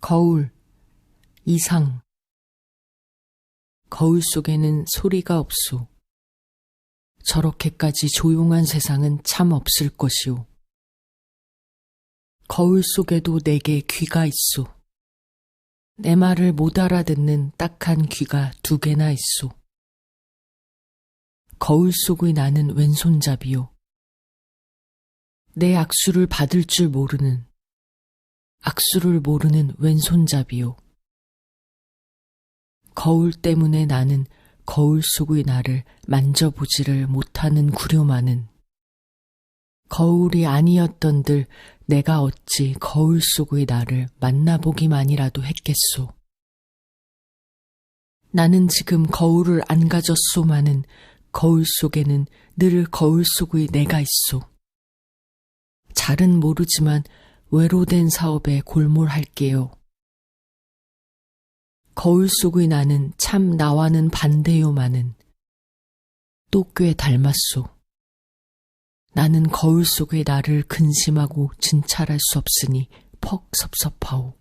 거울, 이상. 거울 속에는 소리가 없소. 저렇게까지 조용한 세상은 참 없을 것이오. 거울 속에도 내게 귀가 있소. 내 말을 못 알아듣는 딱한 귀가 두 개나 있소. 거울 속의 나는 왼손잡이요. 내 악수를 받을 줄 모르는, 악수를 모르는 왼손잡이요. 거울 때문에 나는 거울 속의 나를 만져보지를 못하는 구려마는 거울이 아니었던들 내가 어찌 거울 속의 나를 만나보기만이라도 했겠소. 나는 지금 거울을 안 가졌소마는 거울 속에는 늘 거울 속의 내가 있소. 잘은 모르지만 외로된 사업에 골몰할게요. 거울 속의 나는 참 나와는 반대요마는 또꽤 닮았소. 나는 거울 속의 나를 근심하고 진찰할 수 없으니 퍽 섭섭하오.